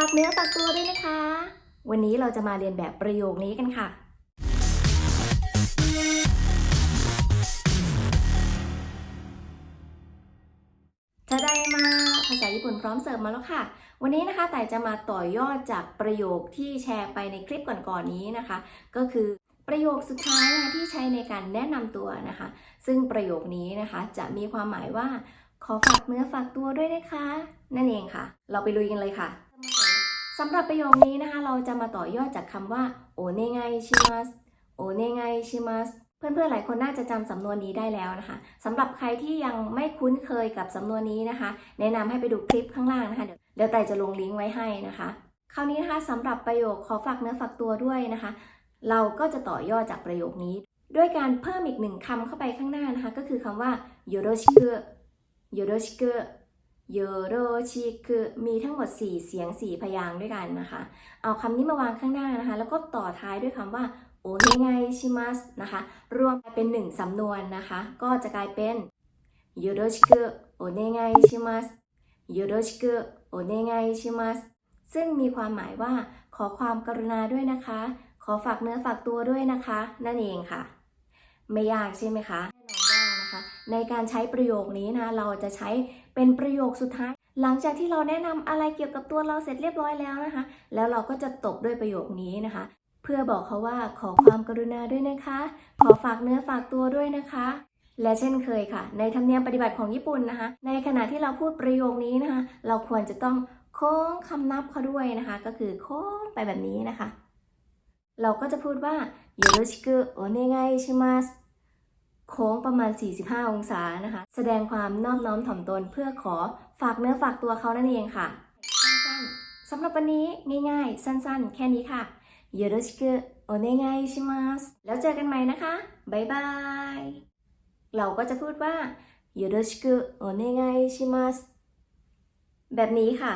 ฝากเนื้อฝากตัวด้วยนะคะ วันนี้เราจะมาเรียนแบบประโยคนี้กันค่ะถ้าได้มาภาษาญี่ปุ่นพร้อมเสิร์ฟมาแล้วค่ะ วันนี้นะคะแต่จะมาต่อยอดจากประโยคที่แชร์ไปในคลิปก่อนๆนี้นะคะ ก็คือประโยคสุดท้ายนะคะที่ใช้ในการแนะนำตัวนะคะ ซึ่งประโยคนี้นะคะจะมีความหมายว่า ขอฝากเนื้อฝากตัวด้วยนะคะ นั่นเองค่ะ เราไปลุยกันเลยค่ะ สำหรับประโยคนี้นะคะ เราจะมาต่อยอดจากคำว่าโอเนไงชิมัสโอเนไงชิมัสเพื่อนๆหลายคนน่าจะจำสำนวนนี้ได้แล้วนะคะสำหรับใครที่ยังไม่คุ้นเคยกับสำนวนนี้นะคะ แนะนำให้ไปดูคลิปข้างล่างนะคะ เดี๋ยวแต่จะลงลิงก์ไว้ให้นะคะ คราวนี้นะคะสำหรับประโยคขอฝากเนื้อฝากตัวด้วยนะคะ เราก็จะต่อยอดจากประโยคนี้ ด้วยการเพิ่มอีกหนึ่งคำเข้าไปข้างหน้านะคะ ก็คือคำว่าโยโรชิกุโยโรชิกุ โยโรชิกุมีทั้งหมด 4 เสียง 4 พยางค์ด้วยกันนะคะ เอาคำนี้มาวางข้างหน้านะคะ แล้วก็ต่อท้ายด้วยคำว่าโอเนไงชิมัสนะคะ รวมเป็นหนึ่งสำนวนนะคะ ก็จะกลายเป็นโยโรชิกุโอเนไงชิมัสโยโรชิกุโอเนไงชิมัสซึ่งมีความหมายว่าขอความกรุณาด้วยนะคะ ขอฝากเนื้อฝากตัวด้วยนะคะ นั่นเองค่ะ ไม่ยากใช่ไหมคะแน่นอนว่านะคะ ในการใช้ประโยคนี้นะ เราจะใช้ เป็นประโยคสุดท้าย หลังจากที่เราแนะนำอะไรเกี่ยวกับตัวเราเสร็จเรียบร้อยแล้วนะคะ แล้วเราก็จะตบด้วยประโยคนี้นะคะ เพื่อบอกเขาว่าขอความกรุณาด้วยนะคะ ขอฝากเนื้อฝากตัวด้วยนะคะและเช่นเคยค่ะ ในธรรมเนียมปฏิบัติของญี่ปุ่นนะคะ ในขณะที่เราพูดประโยคนี้นะคะ เราควรจะต้องโค้งคำนับเขาด้วยนะคะ ก็คือโค้งไปแบบนี้นะคะ เราก็จะพูดว่าโยโรชิกุโอเนไงชิมัส โค้งประมาณ 45 องศานะคะ แสดงความนอบน้อมถ่อมตนเพื่อขอฝากเนื้อฝากตัวเขานั่นเองค่ะสั้นๆสำหรับวันนี้ง่ายๆ สั้นๆ แค่นี้ค่ะโยโรชิกุโอเนไงชิมัสแล้วเจอกันใหม่นะคะบ๊ายบายเราก็จะพูดว่าโยโรชิกุโอเนไงชิมัสแบบนี้ค่ะ